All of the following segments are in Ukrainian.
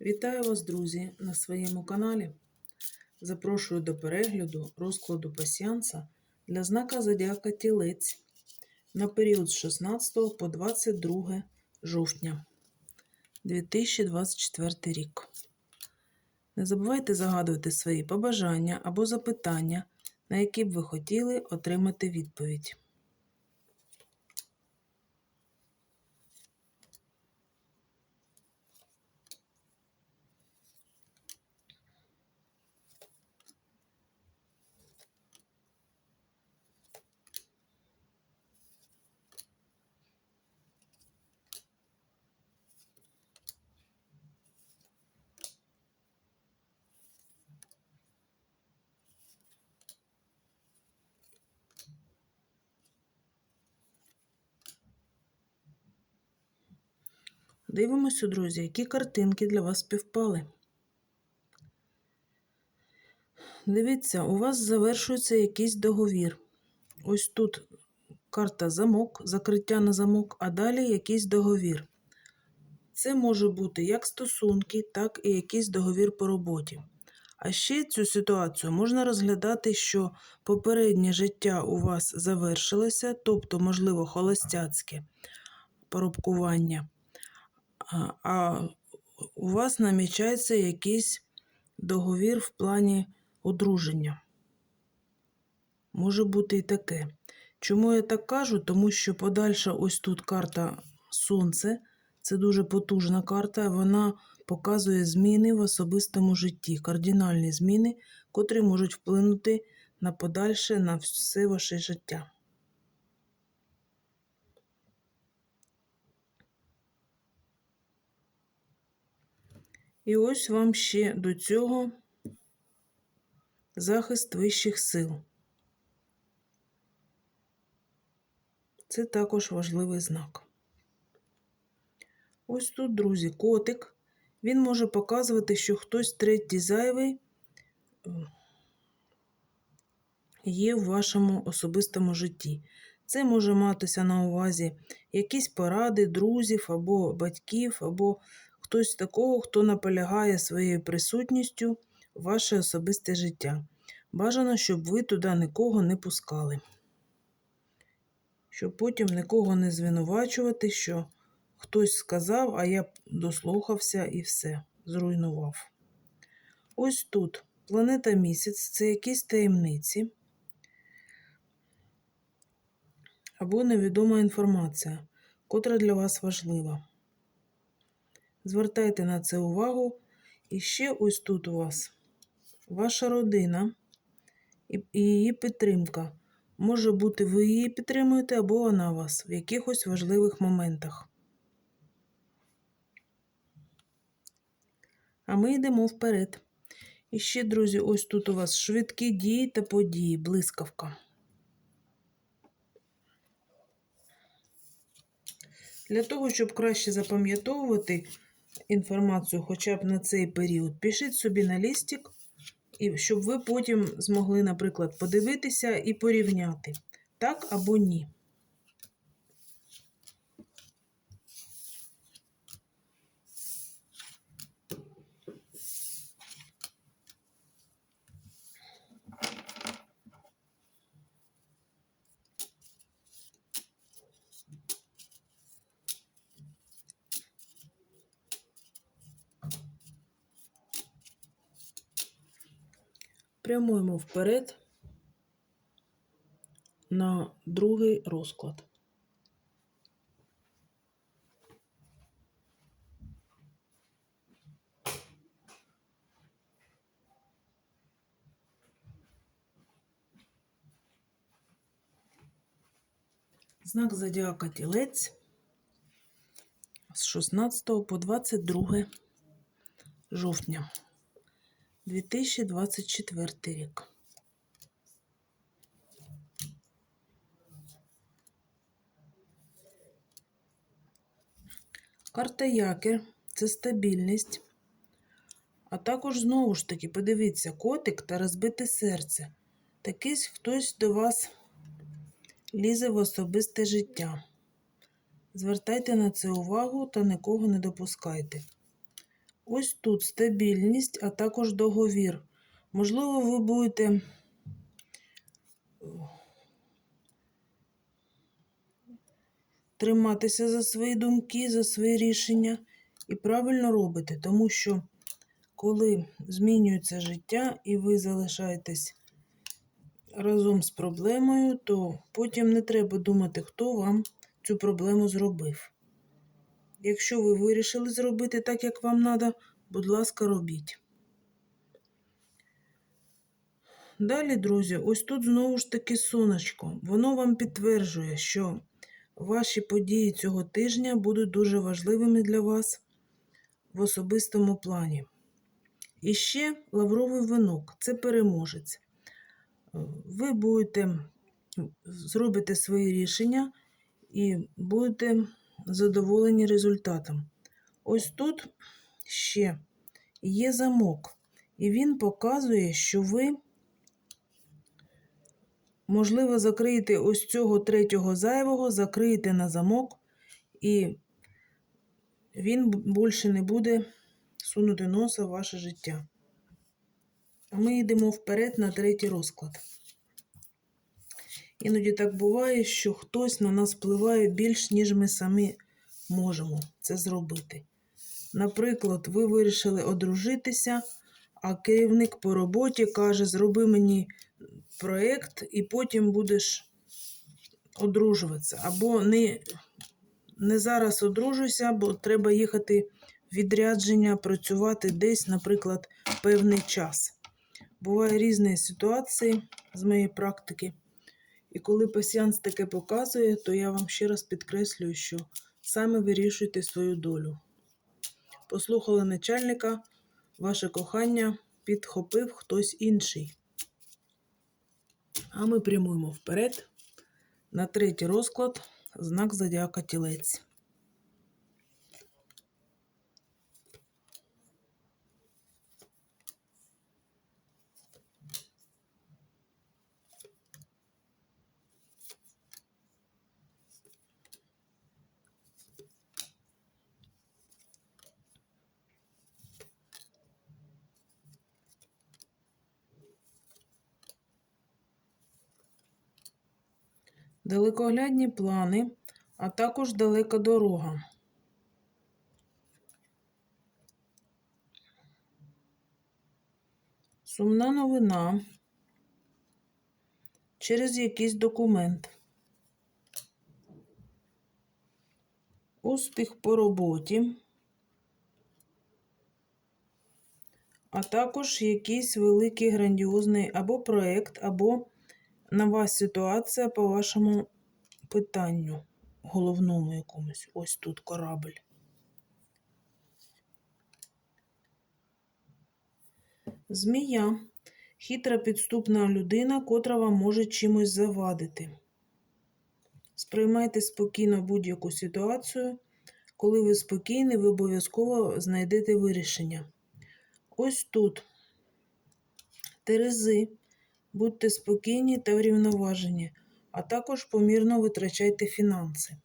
Вітаю вас, друзі, на своєму каналі. Запрошую до перегляду розкладу пасіанса для знака Зодіака Тілець на період з 16 по 22 жовтня 2024 рік. Не забувайте загадувати свої побажання або запитання, на які б ви хотіли отримати відповідь. Дивимося, друзі, які картинки для вас співпали. Дивіться, у вас завершується якийсь договір. Ось тут карта замок, закриття на замок, а далі якийсь договір. Це може бути як стосунки, так і якийсь договір по роботі. А ще цю ситуацію можна розглядати, що попереднє життя у вас завершилося, тобто, можливо, холостяцьке поробкування, а- у вас намічається якийсь договір в плані одруження. Може бути і таке. Чому я так кажу? Тому що подальша ось тут карта Сонце. Це дуже потужна карта. Вона показує зміни в особистому житті, кардинальні зміни, котрі можуть вплинути на подальше, на все ваше життя. І ось вам ще до цього захист вищих сил. Це також важливий знак. Ось тут, друзі, котик. Він може показувати, що хтось третій зайвий е, є в вашому особистому житті. Це може матися на увазі якісь поради друзів або батьків, або хтось такого, хто наполягає своєю присутністю ваше особисте життя. Бажано, щоб ви туди нікого не пускали. Щоб потім нікого не звинувачувати, що хтось сказав, а я дослухався і все, зруйнував. Ось тут планета місяць це якісь таємниці або невідома інформація, котра для вас важлива. Звертайте на це увагу. І ще ось тут у вас ваша родина і її підтримка. Може бути, ви її підтримуєте, або вона вас в якихось важливих моментах. А ми йдемо вперед. І ще, друзі, ось тут у вас швидкі дії та події, блискавка. Для того, щоб краще запам'ятовувати інформацію хоча б на цей період, пишіть собі на лістик, і щоб ви потім змогли, наприклад, подивитися і порівняти, так або ні. Прямуємо вперед на другий розклад. Знак зодіака тілець з 16 по 22 жовтня. 2024 рік. Карта Якір це стабільність. А також, знову ж таки, подивіться, котик та розбите серце. Такий хтось до вас лізе в особисте життя. Звертайте на це увагу та нікого не допускайте. Ось тут стабільність, а також договір. Можливо, ви будете триматися за свої думки, за свої рішення і правильно робите, тому що коли змінюється життя і ви залишаєтесь разом з проблемою, то потім не треба думати, хто вам цю проблему зробив. Якщо ви вирішили зробити так, як вам треба, будь ласка, робіть. Далі, друзі, ось тут знову ж таки сонечко. Воно вам підтверджує, що ваші події цього тижня будуть дуже важливими для вас в особистому плані. І ще лавровий винок це переможець. Ви будете зробите свої рішення і будете задоволені результатом. Ось тут ще є замок, і він показує, що ви, можливо, закриєте ось цього третього зайвого, закриєте на замок, і він більше не буде сунути носа в ваше життя. Ми йдемо вперед на третій розклад. Іноді так буває, що хтось на нас впливає більш, ніж ми самі можемо це зробити. Наприклад, ви вирішили одружитися, а керівник по роботі каже: зроби мені проєкт, і потім будеш одружуватися. Або не, не зараз одружуйся, бо треба їхати в відрядження, працювати десь, наприклад, певний час. Буває різні ситуації з моєї практики. І коли пасіанс таке показує, то я вам ще раз підкреслюю, що саме вирішуйте свою долю. Послухали начальника, ваше кохання підхопив хтось інший. А ми прямуємо вперед на третій розклад знак Зодіака Тілець. Далекоглядні плани, а також далека дорога. Сумна новина через якийсь документ. Успіх по роботі, а також якийсь великий грандіозний або проєкт, або нова ситуація по вашому питанню, головному якомусь. Ось тут корабль. Змія хитра підступна людина, котра вам може чимось завадити. Сприймайте спокійно будь-яку ситуацію. Коли ви спокійні, ви обов'язково знайдете вирішення. Ось тут Терези Будьте спокійні та врівноважені, а також помірно витрачайте фінанси.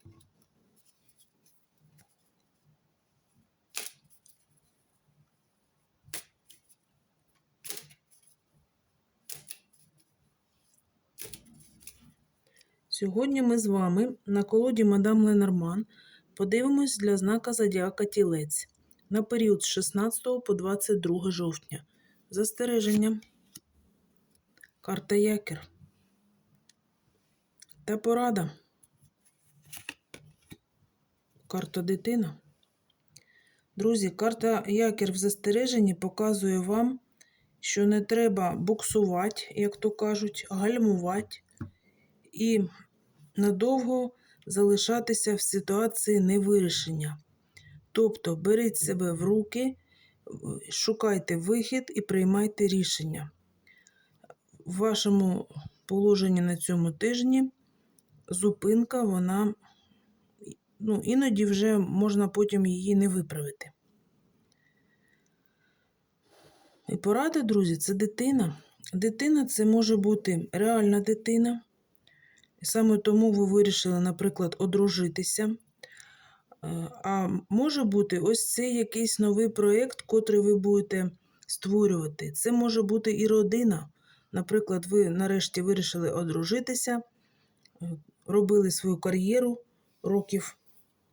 Сьогодні ми з вами на колоді Мадам Ленорман подивимось для знака Зодіака Тілець на період з 16 по 22 жовтня. Застереження. Карта якір. Та порада. Карта дитина. Друзі, карта якір в застереженні показує вам, що не треба буксувати, як то кажуть, гальмувати і надовго залишатися в ситуації невирішення. Тобто беріть себе в руки, шукайте вихід і приймайте рішення в вашому положенні на цьому тижні зупинка, вона ну, іноді вже можна потім її не виправити. І порада, друзі, це дитина. Дитина це може бути реальна дитина. І саме тому ви вирішили, наприклад, одружитися. Е, А може бути ось цей якийсь новий проєкт, котрий ви будете створювати. Це може бути і родина. Наприклад, ви нарешті вирішили одружитися, е, робили свою кар'єру років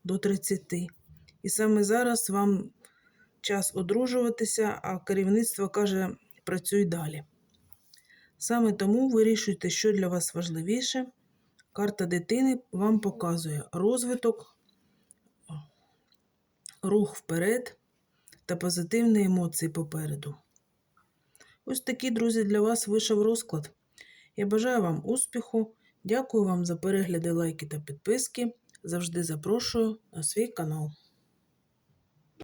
до 30. І саме зараз вам час одружуватися, а керівництво каже, працюй далі. Саме тому вирішуйте, що для вас важливіше. Карта дитини вам показує розвиток, рух вперед та позитивні емоції попереду. Ось такий, друзі, для вас вийшов розклад. Я бажаю вам успіху. Дякую вам за перегляди, лайки та підписки. Завжди запрошую на свій канал.